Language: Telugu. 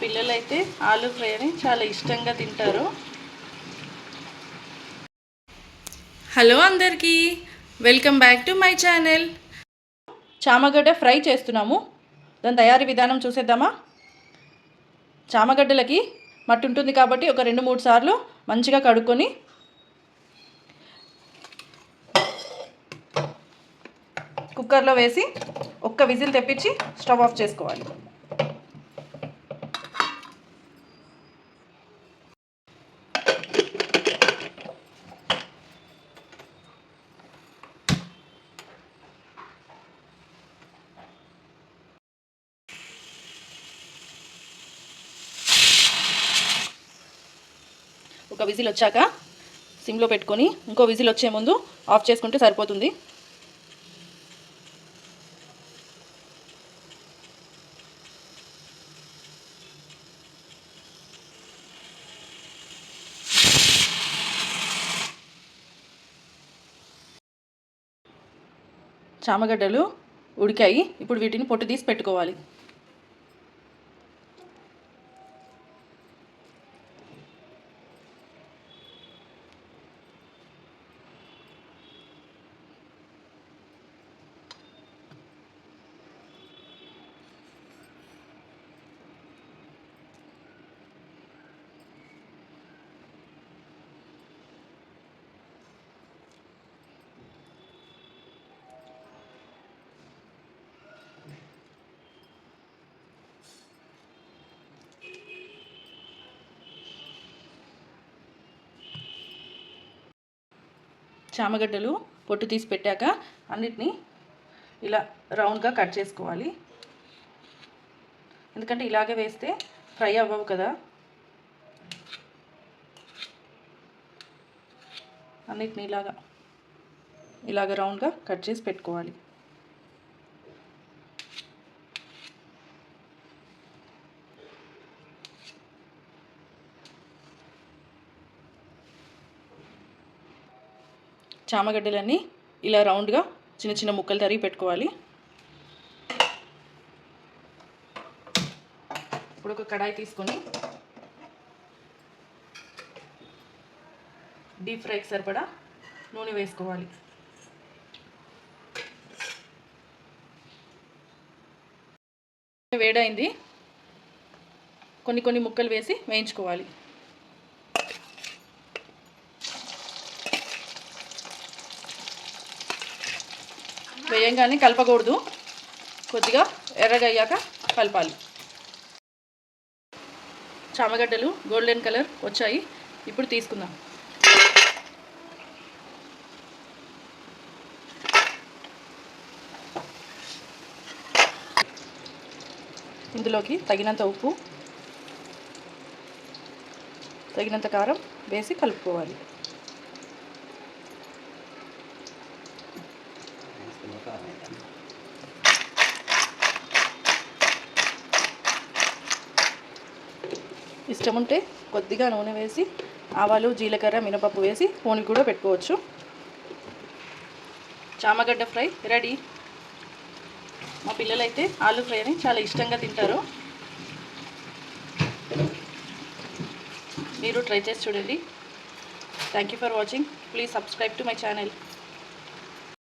పిల్లలైతే ఆలు ఫ్రై అని చాలా ఇష్టంగా తింటారు. హలో అందరికీ welcome back to my channel. చామగడ్డ fry చేస్తున్నాము. దాని తయారీ విధానం చూసేద్దామా? చామగడ్డలకి మట్టి ఉంటుంది కాబట్టి ఒక రెండు మూడు సార్లు మంచిగా కడుక్కొని కుక్కర్లో వేసి ఒక్క విజిల్ తెప్పించి స్టవ్ ఆఫ్ చేసుకోవాలి. ఒక విజిల్ వచ్చాక సిమ్లో పెట్టుకొని ఇంకో విజిల్ వచ్చే ముందు ఆఫ్ చేసుకుంటే సరిపోతుంది. చామగడ్డలు ఉడికాయి. ఇప్పుడు వీటిని పొట్టు తీసి పెట్టుకోవాలి. చామగడ్డలు పొట్టు తీసి పెట్టాక అన్నిటినీ ఇలా రౌండ్గా కట్ చేసుకోవాలి. ఎందుకంటే ఇలాగే వేస్తే ఫ్రై అవ్వవు కదా. అన్నిటిని ఇలాగా ఇలాగ రౌండ్గా కట్ చేసి పెట్టుకోవాలి. చామగడ్డలన్నీ ఇలా రౌండ్గా చిన్న చిన్న ముక్కలు తరిగి పెట్టుకోవాలి. ఇప్పుడు ఒక కడాయి తీసుకొని డీప్ ఫ్రైకి సరిపడా నూనె వేసుకోవాలి. వేడైంది. కొన్ని కొన్ని ముక్కలు వేసి వేయించుకోవాలి. వేయంగానే కలపకూడదు. కొద్దిగా ఎర్రగా అయ్యాక కలపాలి. చామగడ్డలు గోల్డెన్ కలర్ వచ్చాయి. ఇప్పుడు తీసుకుందాం. ఇందులోకి తగినంత ఉప్పు తగినంత కారం వేసి కలుపుకోవాలి. ఇష్టం ఉంటే కొద్దిగా నూనె వేసి ఆవాలు జీలకర్ర మినపప్పు వేసి పోని కూడా పెట్టుకోవచ్చు. చామగడ్డ ఫ్రై రెడీ. మా పిల్లలైతే ఆలు ఫ్రై అని చాలా ఇష్టంగా తింటారు. మీరు ట్రై చేసి చూడండి. Thank you for watching please subscribe to my channel